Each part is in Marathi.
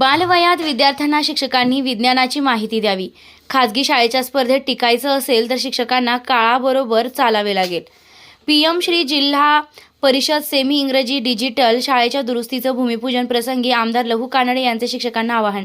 बालवयात विद्यार्थ्यांना शिक्षकांनी विज्ञानाची माहिती द्यावी. खाजगी शाळेच्या स्पर्धेत टिकायचं असेल तर शिक्षकांना काळाबरोबर चालावे लागेल. पी एम श्री जिल्हा परिषद सेमी इंग्रजी डिजिटल शाळेच्या दुरुस्तीचं भूमिपूजन प्रसंगी आमदार लहू कानडे यांचे शिक्षकांना आवाहन.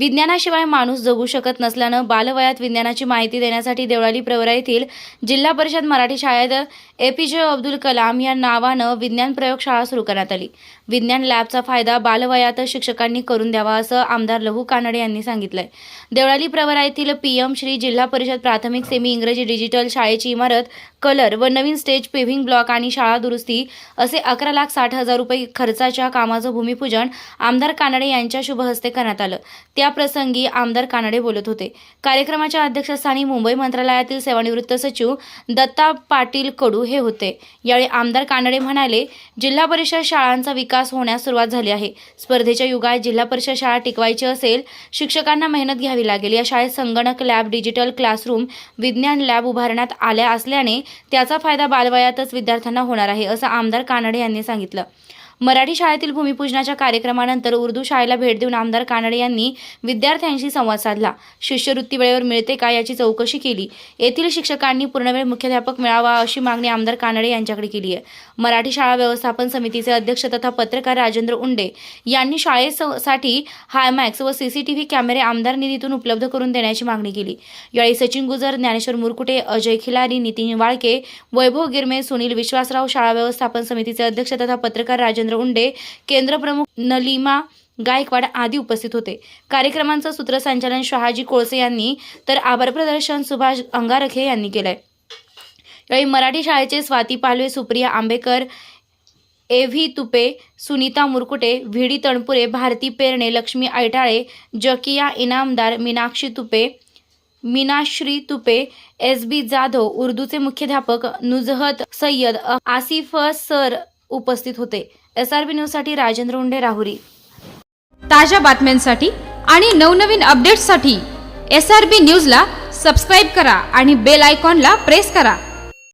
विज्ञानाशिवाय माणूस जगू शकत नसल्यानं बालवयात विज्ञानाची माहिती देण्यासाठी देवळाली प्रवरा येथील जिल्हा परिषद मराठी शाळेत ए पी जे अब्दुल कलाम या नावानं विज्ञान प्रयोगशाळा सुरू करण्यात आली. विज्ञान लॅबचा फायदा बालवयात शिक्षकांनी करून द्यावा असं आमदार लहू कानडे यांनी सांगितलंय. देवळाली प्रवरा येथील पीएम श्री जिल्हा परिषद प्राथमिक सेमी इंग्रजी डिजिटल शाळेची इमारत कलर व नवीन स्टेज पेव्हिंग ब्लॉक आणि शाळा दुरुस्ती असे अकरा लाख साठ हजार रुपये खर्चाच्या कामाचं भूमिपूजन आमदार कानडे यांच्या शुभहस्ते करण्यात आलं. त्याप्रसंगी आमदार कानडे बोलत होते. कार्यक्रमाच्या अध्यक्षस्थानी मुंबई मंत्रालयातील सेवानिवृत्त सचिव दत्ता पाटील कडू हे होते. यावेळी आमदार कानडे म्हणाले जिल्हा परिषद शाळांचा विकास होण्यास सुरुवात झाली आहे. स्पर्धेच्या युगात जिल्हा परिषद शाळा टिकवायची असेल शिक्षकांना मेहनत घ्यावी लागेल. या शाळेत संगणक लॅब डिजिटल क्लासरूम विज्ञान लॅब उभारण्यात आल्या असल्याने त्याचा फायदा बालवयातच विद्यार्थ्यांना होणार आहे असं आमदार कानडे यांनी सांगितलं. मराठी शाळेतील भूमिपूजनाच्या कार्यक्रमानंतर उर्दू शाळेला भेट देऊन आमदार कानडे यांनी विद्यार्थ्यांशी संवाद साधला. शिष्यवृत्ती वेळेवर मिळते का याची चौकशी केली. येथील शिक्षकांनी पूर्णवेळ मुख्याध्यापक मिळावा अशी मागणी आमदार कानडे यांच्याकडे केली आहे. मराठी शाळा व्यवस्थापन समितीचे अध्यक्ष तथा पत्रकार राजेंद्र उंडे यांनी शाळेसाठी हायमॅक्स व सीसीटीव्ही कॅमेरे आमदार निधीतून उपलब्ध करून देण्याची मागणी केली. यावेळी सचिन गुजर ज्ञानेश्वर मुरकुटे अजय खिलारी नितीन वाळके वैभव गिरमे सुनील विश्वासराव शाळा व्यवस्थापन समितीचे अध्यक्ष तथा पत्रकार राजेंद्र उंडे केंद्रप्रमुख नलिमा गायकवाड आदी उपस्थित होते. कार्यक्रमांचं सूत्रसंचालन शहाजी कोळसे यांनी तर आभार प्रदर्शन सुभाष अंगारखे यांनी केलंय. यावेळी मराठी शाळेचे Swati Palve Supriya Ambekar A V Tupe Sunita Murkute V D Tanpure Bharati Perne Lakshmi Aitale Zakiya Inamdar Meenakshi Tupe Meenashri Tupe S B Jadhav उर्दूचे मुख्याध्यापक नुजहत सय्यद आसिफ सर उपस्थित होते. एस आर बी न्यूजसाठी राजेंद्र उंडे राहुरी. ताज्या बातम्यांसाठी आणि नवनवीन अपडेट्ससाठी एस आर बी न्यूजला सबस्क्राईब करा आणि बेल आयकॉनला प्रेस करा.